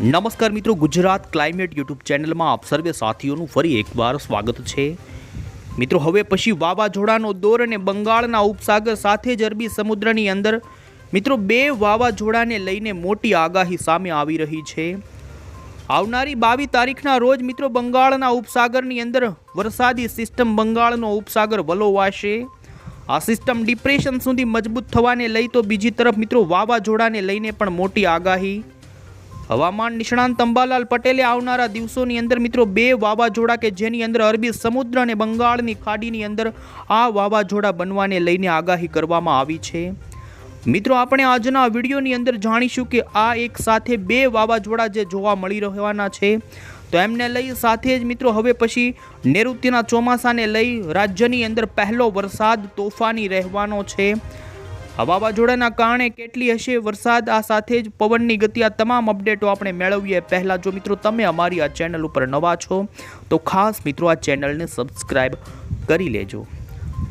નમસ્કાર મિત્રો, Gujarat climate YouTube ચેનલમાં આપ સર્વે સાથીઓનું ફરી એકવાર સ્વાગત છે. મિત્રો, હવે પછી વાવાઝોડાનો દોર અને બંગાળના ઉપસાગર સાથે જ અરબી સમુદ્રની અંદર મિત્રો, બે વાવાઝોડાને લઈને મોટી આગાહી સામે આવી રહી છે. આવનારી બાવીસ તારીખના રોજ મિત્રો, બંગાળના ઉપસાગરની અંદર વરસાદી સિસ્ટમ બંગાળનો ઉપસાગર વલોવાશે. આ સિસ્ટમ ડિપ્રેશન સુધી મજબૂત થવાને લઈ તો બીજી તરફ મિત્રો, વાવાઝોડાને લઈને પણ મોટી આગાહી. હવામાન નિષ્ણાંત અંબાલાલ પટેલે આવનારા દિવસોની અંદર મિત્રો બે વાવાઝોડા કે જેની અંદર અરબી સમુદ્ર અને બંગાળની ખાડીની અંદર આ વાવાઝોડા બનવાને લઈને આગાહી કરવામાં આવી છે. મિત્રો, આપણે આજના વિડીયોની અંદર જાણીશું કે આ એક સાથે બે વાવાઝોડા જે જોવા મળી રહેવાના છે. તો એમને લઈ સાથે જ મિત્રો, હવે પછી નૈઋત્યના ચોમાસાને લઈ રાજ્યની અંદર પહેલો વરસાદ તોફાની રહેવાનો છે. વાવાઝોડાના કારણે કેટલી હશે વરસાદ? આ સાથે જ પવનની ગતિ, આ તમામ અપડેટો આપણે મેળવીએ. પહેલાં જો મિત્રો તમે અમારી આ ચેનલ ઉપર નવા છો, તો ખાસ મિત્રો આ ચેનલને સબસ્ક્રાઈબ કરી લેજો.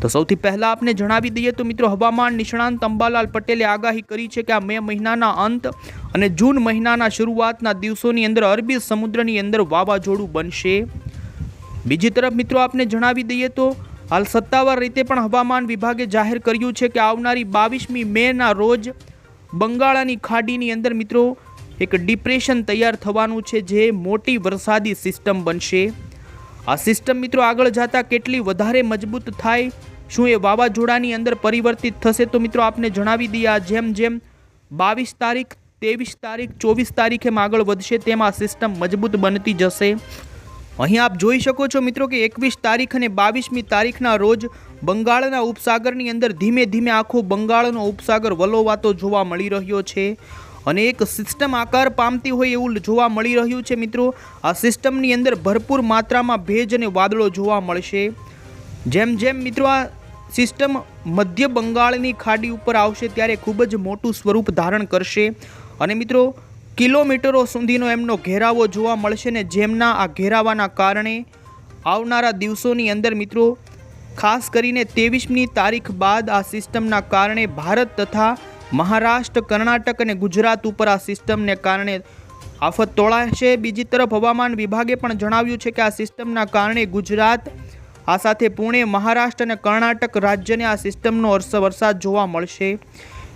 તો સૌથી પહેલાં આપને જણાવી દઈએ, તો મિત્રો હવામાન નિષ્ણાંત અંબાલાલ પટેલે આગાહી કરી છે કે આ મે મહિનાના અંત અને જૂન મહિનાના શરૂઆતના દિવસોની અંદર અરબી સમુદ્રની અંદર વાવાઝોડું બનશે. બીજી તરફ મિત્રો આપને જણાવી દઈએ તો હાલ સત્તાવાર રીતે પણ હવામાન વિભાગે જાહેર કર્યું છે કે આવનારી બાવીસમી મેના રોજ બંગાળાની ખાડીની અંદર મિત્રો એક ડિપ્રેશન તૈયાર થવાનું છે જે મોટી વરસાદી સિસ્ટમ બનશે. આ સિસ્ટમ મિત્રો આગળ જતાં કેટલી વધારે મજબૂત થાય, શું એ વાવાઝોડાની અંદર પરિવર્તિત થશે તો મિત્રો આપને જણાવી દઈએ આ જેમ જેમ બાવીસ તારીખ, ત્રેવીસ તારીખ, ચોવીસ તારીખે આગળ વધશે તેમ આ સિસ્ટમ મજબૂત બનતી જશે. અહીં આપ જોઈ શકો છો મિત્રો કે એકવીસ તારીખ અને બાવીસમી તારીખના રોજ બંગાળના ઉપસાગરની અંદર ધીમે ધીમે આખો બંગાળનો ઉપસાગર વલોવાતો જોવા મળી રહ્યો છે. અને એક સિસ્ટમ આકાર પામતી હોય એવું જોવા મળી રહ્યું છે મિત્રો. આ સિસ્ટમની અંદર ભરપૂર માત્રામાં ભેજ અને વાદળો જોવા મળશે. જેમ જેમ મિત્રો આ સિસ્ટમ મધ્ય બંગાળની ખાડી ઉપર આવશે ત્યારે ખૂબ જ મોટું સ્વરૂપ ધારણ કરશે. અને મિત્રો કિલોમીટરો સુધીનો એમનો ઘેરાવો જોવા મળશે ને જેમના આ ઘેરાવાના કારણે આવનારા દિવસોની અંદર મિત્રો, ખાસ કરીને ત્રેવીસમી તારીખ બાદ આ સિસ્ટમના કારણે ભારત તથા મહારાષ્ટ્ર, કર્ણાટક અને ગુજરાત ઉપર આ સિસ્ટમને કારણે આફત તોળાશે. બીજી તરફ હવામાન વિભાગે પણ જણાવ્યું છે કે આ સિસ્ટમના કારણે ગુજરાત, આ સાથે પુણે, મહારાષ્ટ્ર અને કર્ણાટક રાજ્યને આ સિસ્ટમનો વરસાદ જોવા મળશે.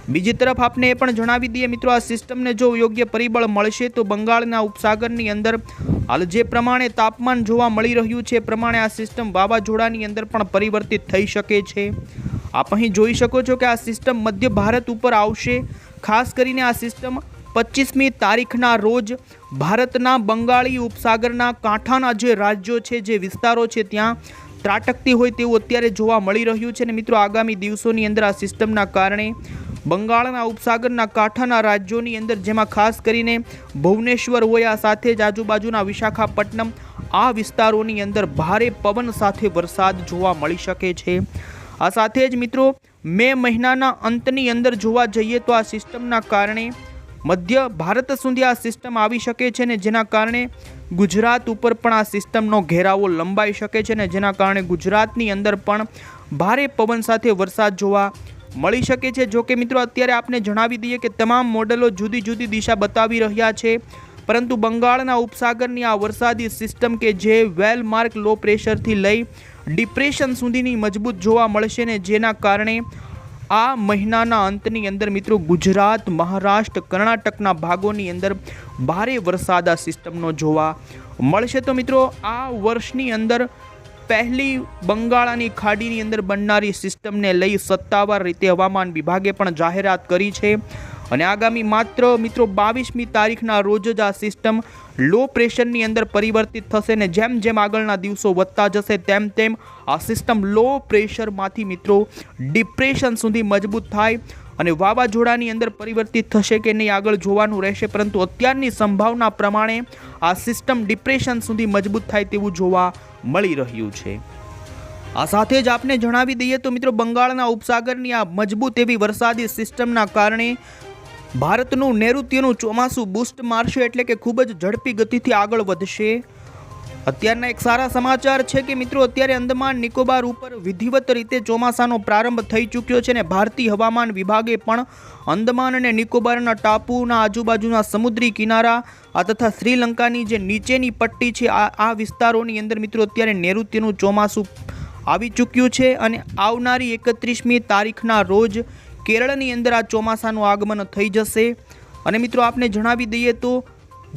બીજી તરફ આપને એ પણ જણાવી દઈએ, મિત્રો, આ સિસ્ટમને જો યોગ્ય પરિબળ મળશે તો બંગાળના ઉપસાગરની અંદર હાલ જે પ્રમાણે તાપમાન જોવા મળી રહ્યું છે પ્રમાણે આ સિસ્ટમ વાવાઝોડાની અંદર પણ પરિવર્તિત થઈ શકે છે. આપ અહીં જોઈ શકો છો કે આ સિસ્ટમ મધ્ય ભારત ઉપર આવશે. ખાસ કરીને આ સિસ્ટમ પચીસમી તારીખના રોજ ભારતના બંગાળી ઉપસાગરના કાંઠાના જે રાજ્યો છે, જે વિસ્તારો છે, ત્યાં ત્રાટકતી હોય તેવું અત્યારે જોવા મળી રહ્યું છે ને મિત્રો, આગામી દિવસોની અંદર આ સિસ્ટમના કારણે બંગાળના ઉપસાગરના કાંઠાના રાજ્યોની અંદર, જેમાં ખાસ કરીને ભુવનેશ્વર હોય, આ સાથે જ આજુબાજુના વિશાખાપટ્ટનમ, આ વિસ્તારોની અંદર ભારે પવન સાથે વરસાદ જોવા મળી શકે છે. આ સાથે જ મિત્રો, મે મહિનાના અંતની અંદર જોવા જઈએ તો આ સિસ્ટમના કારણે મધ્ય ભારત સુધી આ સિસ્ટમ આવી શકે છે ને જેના કારણે ગુજરાત ઉપર પણ આ સિસ્ટમનો ઘેરાવો લંબાઈ શકે છે ને જેના કારણે ગુજરાતની અંદર પણ ભારે પવન સાથે વરસાદ જોવા મળી શકે છે. જો કે મિત્રો, અત્યારે આપને જણાવી દઈએ કે તમામ મોડલો જુદી જુદી દિશા બતાવી રહ્યા છે. પરંતુ બંગાળના ઉપસાગરની આ વરસાદી સિસ્ટમ કે જે વેલ માર્ક લો પ્રેશરથી લઈ ડિપ્રેશન સુધીની મજબૂત જોવા મળશે ને જેના કારણે આ મહિનાના અંતની અંદર મિત્રો, ગુજરાત, મહારાષ્ટ્ર, કર્ણાટકના ભાગોની અંદર ભારે વરસાદ આ સિસ્ટમનો જોવા મળશે. તો મિત્રો, આ વર્ષની અંદર પહેલી બંગાળાની ખાડીની અંદર બનનારી સિસ્ટમને લઈ સત્તાવાર રીતે હવામાન વિભાગે પણ જાહેરાત કરી છે. અને આગામી માત્ર મિત્રો બાવીસમી તારીખના રોજ જ આ સિસ્ટમ લો પ્રેશરની અંદર પરિવર્તિત થશે ને જેમ જેમ આગળના દિવસો વધતા જશે તેમ તેમ આ સિસ્ટમ લો પ્રેશરમાંથી મિત્રો ડિપ્રેશન સુધી મજબૂત થાય અને વાવાઝોડાની અંદર પરિવર્તિત થશે કે નહીં આગળ જોવાનું રહેશે. પરંતુ અત્યારની સંભાવના પ્રમાણે આ સિસ્ટમ ડિપ્રેશન સુધી મજબૂત થાય તેવું જોવા મળી રહ્યું છે. આ સાથે જ આપને જણાવી દઈએ તો મિત્રો બંગાળના ઉપસાગરની આ મજબૂત એવી વરસાદી સિસ્ટમના કારણે ભારતનું નૈઋત્યનું ચોમાસું બુસ્ટ મારશે એટલે કે ખૂબ જ ઝડપી ગતિથી આગળ વધશે. અત્યારના એક સારા સમાચાર છે કે મિત્રો, અત્યારે અંદમાન નિકોબાર ઉપર વિધિવત રીતે ચોમાસાનો પ્રારંભ થઈ ચૂક્યો છે અને ભારતીય હવામાન વિભાગે પણ અંદમાન અને નિકોબારના ટાપુના આજુબાજુના સમુદ્રી કિનારા, આ તથા શ્રીલંકાની જે નીચેની પટ્ટી છે, આ આ વિસ્તારોની અંદર મિત્રો, અત્યારે નૈઋત્યનું ચોમાસું આવી ચૂક્યું છે અને આવનારી એકત્રીસમી તારીખના રોજ કેરળની અંદર આ ચોમાસાનું આગમન થઈ જશે. અને મિત્રો, આપને જણાવી દઈએ તો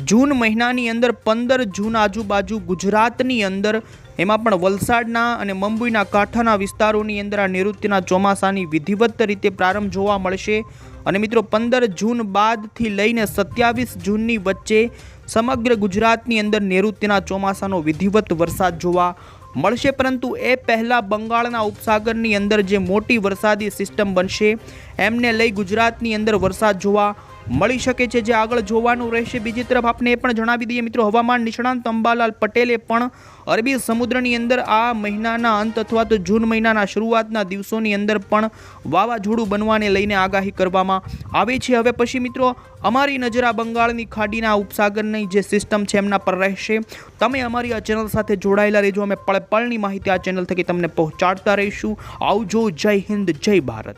જૂન મહિનાની અંદર પંદર જૂન આજુબાજુ ગુજરાતની અંદર, એમાં પણ વલસાડના અને મુંબઈના કાંઠાના વિસ્તારોની અંદર આ નૈઋત્યના ચોમાસાની વિધિવત રીતે પ્રારંભ જોવા મળશે. અને મિત્રો, પંદર જૂન બાદથી લઈને સત્યાવીસ જૂનની વચ્ચે સમગ્ર ગુજરાતની અંદર નૈઋત્યના ચોમાસાનો વિધિવત વરસાદ જોવા મળશે. પરંતુ એ પહેલાં બંગાળના ઉપસાગરની અંદર જે મોટી વરસાદી સિસ્ટમ બનશે, એમને લઈ ગુજરાતની અંદર વરસાદ જોવા મળી શકે છે જે આગળ જોવાનું રહેશે. બીજી તરફ આપને એ પણ જણાવી દઈએ મિત્રો, હવામાન નિષ્ણાંત અંબાલાલ પટેલે પણ અરબી સમુદ્રની અંદર આ મહિનાના અંત અથવા તો જૂન મહિનાના શરૂઆતના દિવસોની અંદર પણ વાવાઝોડું બનવાને લઈને આગાહી કરવામાં આવી છે. હવે પછી મિત્રો, અમારી નજર આ બંગાળની ખાડીના ઉપસાગરની જે સિસ્ટમ છે એમના પર રહેશે. તમે અમારી આ ચેનલ સાથે જોડાયેલા રહેજો. અમે પળ પળની માહિતી આ ચેનલ થકી તમને પહોંચાડતા રહીશું. આવજો. જય હિન્દ. જય ભારત.